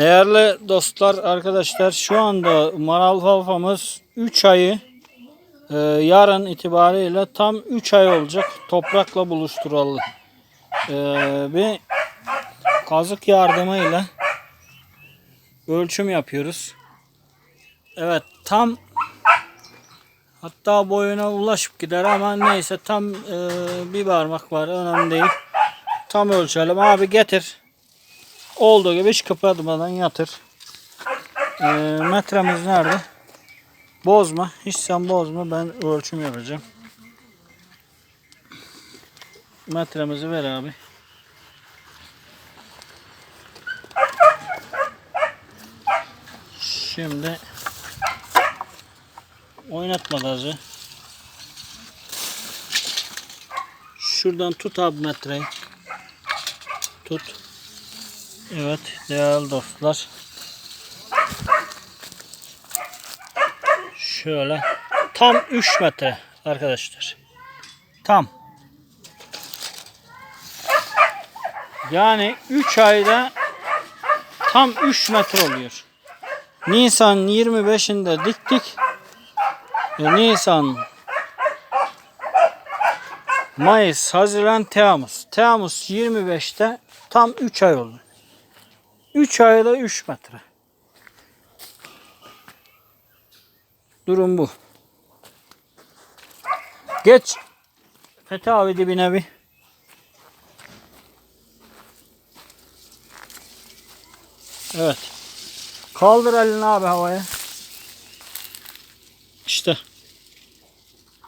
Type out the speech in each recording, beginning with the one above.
Değerli dostlar, arkadaşlar şu anda maral falfamız 3 ayı e, yarın itibariyle tam 3 ay olacak toprakla buluşturalı. E, bir kazık yardımıyla ölçüm yapıyoruz. Evet tam hatta boyuna ulaşıp gider ama neyse tam e, bir parmak var önemli değil. Tam ölçelim abi getir. Olduğu gibi hiç kıpırdamadan yatır. Ee, metremiz nerede? Bozma. Hiç sen bozma. Ben ölçüm yapacağım. Metremizi ver abi. Şimdi oynatma gazı. Şuradan tut abi metreyi. Tut. Evet değerli dostlar. Şöyle tam 3 metre arkadaşlar. Tam. Yani 3 ayda tam 3 metre oluyor. Nisan 25'inde diktik. E, Nisan Mayıs, Haziran, Temmuz. Temmuz 25'te tam 3 ay oldu. 3 ayda 3 metre. Durum bu. Geç. Fethi abi dibine bir. Evet. Kaldır elini abi havaya. İşte.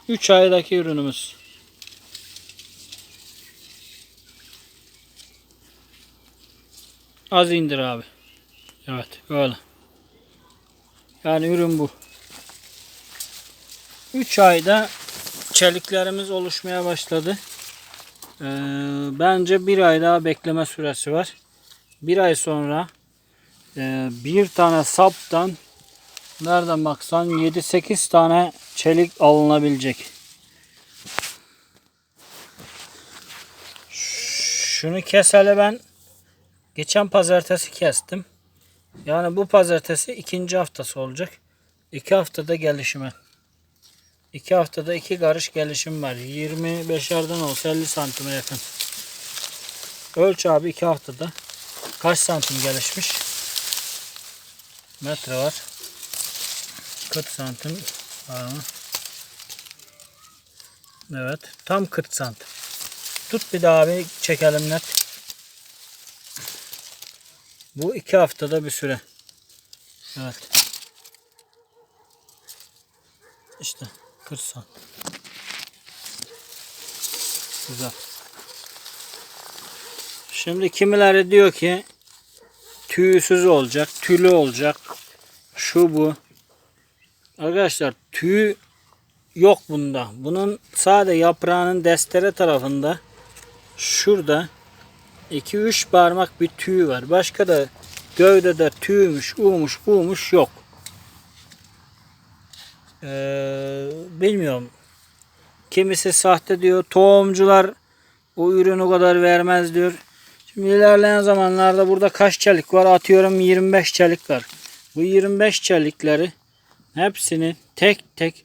3 aydaki ürünümüz. Az indir abi. Evet böyle. Yani ürün bu. 3 ayda çeliklerimiz oluşmaya başladı. Ee, bence bir ay daha bekleme süresi var. Bir ay sonra e, bir tane saptan nereden baksan 7-8 tane çelik alınabilecek. Şunu keseli ben Geçen pazartesi kestim. Yani bu pazartesi ikinci haftası olacak. İki haftada gelişime. İki haftada iki karış gelişim var. 25'erden olsa 50 santime yakın. Ölç abi iki haftada. Kaç santim gelişmiş? Metre var. 40 santim var mı? Evet. Tam 40 santim. Tut bir daha abi çekelim net. Bu iki haftada bir süre. Evet. İşte 40 santim. Güzel. Şimdi kimileri diyor ki tüysüz olacak, tülü olacak. Şu bu. Arkadaşlar tüy yok bunda. Bunun sadece yaprağının destere tarafında şurada 2-3 parmak bir tüy var. Başka da gövdede tüymüş, uğmuş, buğmuş yok. Ee, bilmiyorum. Kimisi sahte diyor. Tohumcular o ürünü kadar vermez diyor. Şimdi ilerleyen zamanlarda burada kaç çelik var? Atıyorum 25 çelik var. Bu 25 çelikleri hepsini tek tek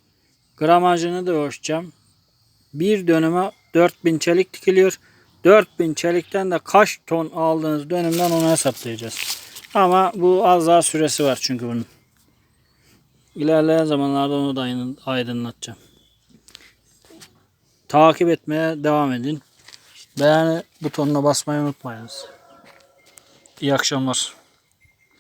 gramajını da ölçeceğim. Bir dönüme 4000 çelik dikiliyor. 4000 çelikten de kaç ton aldığınız dönümden onu hesaplayacağız. Ama bu az daha süresi var çünkü bunun. İlerleyen zamanlarda onu da aydınlatacağım. Takip etmeye devam edin. Beğeni butonuna basmayı unutmayınız. İyi akşamlar.